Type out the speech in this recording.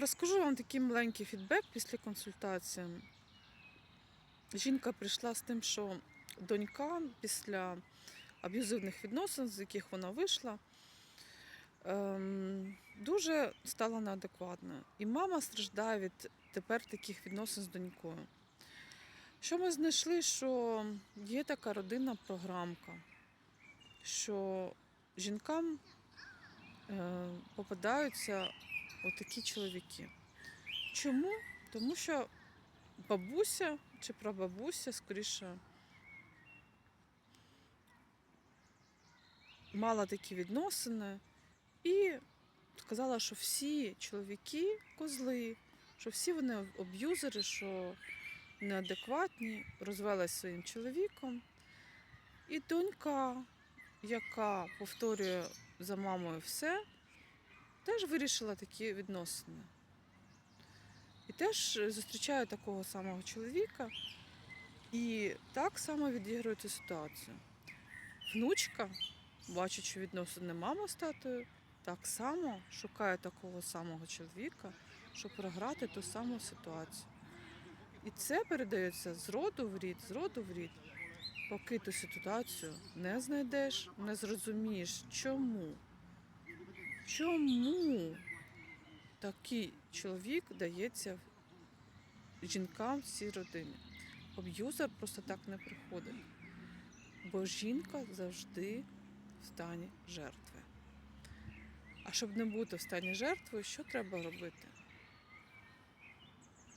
Розкажу вам такий маленький фідбек після консультації. Жінка прийшла з тим, що донька після аб'юзивних відносин, з яких вона вийшла, ем, дуже стала неадекватною. І мама страждає від тепер таких відносин з донькою. Що ми знайшли, що є така родинна програмка, що жінкам е, попадаються отакі чоловіки. Чому? Тому що бабуся чи прабабуся, скоріше, мала такі відносини і сказала, що всі чоловіки козли, що всі вони аб'юзери, що неадекватні, розвелась своїм чоловіком. І донька, яка повторює за мамою все, теж вирішила такі відносини. І теж зустрічає такого самого чоловіка і так само відігрує цю ситуацію. Внучка, бачачи відносини мами з татою, так само шукає такого самого чоловіка, щоб програти ту саму ситуацію. І це передається з роду в рід, з роду в рід, поки ту ситуацію не знайдеш, не зрозумієш, чому. Чому такий чоловік дається жінкам в цій родині? Аб'юзер просто так не приходить, бо жінка завжди в стані жертви. А щоб не бути в стані жертви, що треба робити?